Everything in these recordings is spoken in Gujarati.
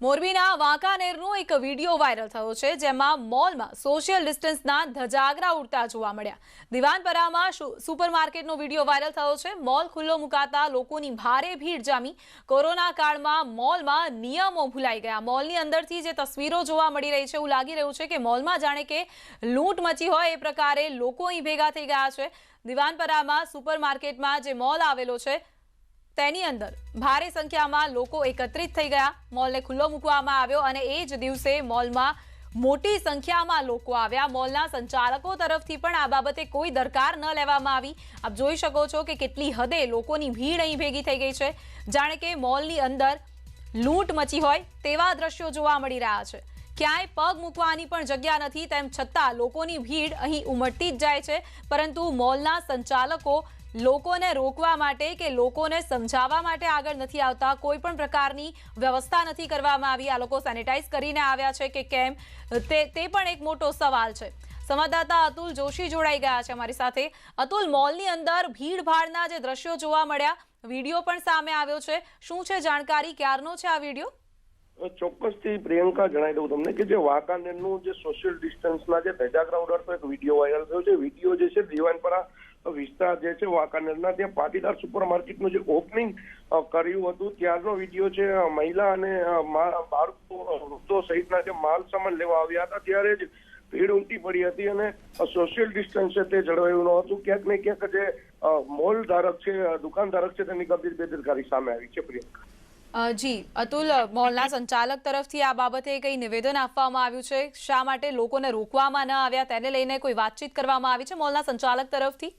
મોરબીના વાંકાનેરનો એક વીડિયો વાયરલ થયો છે, જેમાં મોલમાં સોશિયલ ડિસ્ટન્સના ધજાગરા ઉડતા જોવા મળ્યા. દિવાનપરામાં સુપરમાર્કેટનો વીડિયો વાયરલ થયો છે, મોલ ખુલ્લો મુકાતા લોકોની ભારે ભીડ જામી. કોરોના કાળમાં મોલમાં નિયમો ભૂલાઈ ગયા. મોલની અંદરથી જે તસવીરો જોવા મળી રહી છે, એવું લાગી રહ્યું છે કે મોલમાં જાણે કે લૂંટ મચી હોય એ પ્રકારે લોકો અહીં ભેગા થઈ ગયા છે. દિવાનપરામાં સુપરમાર્કેટમાં જે મોલ આવેલો છે તેની અંદર ભારે સંખ્યામાં લોકો એકત્રિત થઈ ગયા. મોલને ખુલ્લો મૂકવામાં આવ્યો અને એ જ દિવસે મોલમાં મોટી સંખ્યામાં લોકો આવ્યા. મોલના સંચાલકો તરફથી પણ આ બાબતે કોઈ દરકાર ન લેવામાં આવી. આપ જોઈ શકો છો કે કેટલી હદે લોકોની ભીડ અહીં ભેગી થઈ ગઈ છે. જાણે કે મોલની અંદર લૂંટ મચી હોય તેવા દ્રશ્યો જોવા મળી રહ્યા છે. ક્યાંય પગ મૂકવાની પણ જગ્યા નથી, તેમ છતાં લોકોની ભીડ અહીં ઉમટતી જ જાય છે. પરંતુ મોલના સંચાલકો લોકોને રોકવા માટે કે લોકોને સમજાવવા માટે આગળ નથી આવતા, કોઈ પણ પ્રકારની વ્યવસ્થા નથી કરવામાં આવી. આ લોકો સેનિટાઈઝ કરીને આવ્યા છે કે કેમ? તે પણ એક મોટો સવાલ છે. સંવાદદાતા અતુલ જોશી જોડાઈ ગયા છે અમારી સાથે. અતુલ, મોલની અંદર ભીડભાડના જે દ્રશ્યો જોવા મળ્યા, વીડિયો પણ સામે આવ્યો છે. શું છે જાણકારી? ક્યારનો છે આ વીડિયો? ચોક્કસથી પ્રિયંકા જણાવી દઉં તમને કે જે વાંકાનેરનું જે સોશિયલ ડિસ્ટન્સના જે ધજાગરા ઉડાડતો એક વીડિયો વાયરલ થયો છે. વીડિયો જે છે, દિવાનપરા વિસ્તાર જે છે, વાંકાનેરના ત્યાં પાટીદાર સુપર માર્કેટનું જે ઓપનિંગ કર્યું હતું, ત્યારનો વીડિયો છે મહિલા અને બાળકો વૃદ્ધો સહિતના જે માલ સામાન લેવા આવ્યા હતા, ત્યારે જ ભીડ ઉમટી પડી હતી અને સોશિયલ ડિસ્ટન્સ છે તે જળવાયું ન હતું. ક્યાંક ને ક્યાંક જે મોલ ધારક છે દુકાન દુકાનધારક છે, તેની ગંભીર બેદરકારી સામે આવી છે, પ્રિયંકા. જી, અતુલ મોલના સંચાલક તરફથી આ બાબતે કઈ નિવેદન આપવામાં આવ્યું છે? શા માટે લોકોને રોકવામાં ન આવ્યા? તેને લઈને કોઈ વાતચીત કરવામાં આવી છે મોલના સંચાલક તરફથી?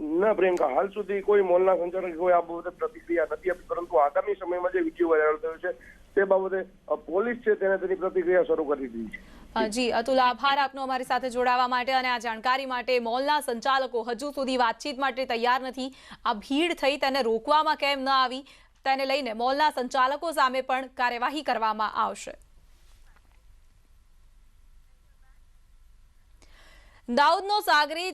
ના પ્રિયંકા હાલ સુધી કોઈ મોલના સંચાલકે કોઈ આ બાબતે પ્રતિક્રિયા નથી આપી, પરંતુ આગામી સમયમાં જે વીડિયો વાયરલ થયો છે, તે બાબતે પોલીસ છે તેને તેની પ્રતિક્રિયા શરૂ કરી દીધી છે. જી, અતુલ, આભાર આપનો અમારી સાથે જોડાવા માટે અને આ જાણકારી માટે. મોલના સંચાલકો હજુ સુધી વાતચીત માટે તૈયાર નથી. આ ભીડ થઈ તેને રોકવામાં કેમ ન આવી, તેને લઈને મોલના સંચાલકો સામે પણ કાર્યવાહી કરવામાં આવશે. દાઉદનો સાગરી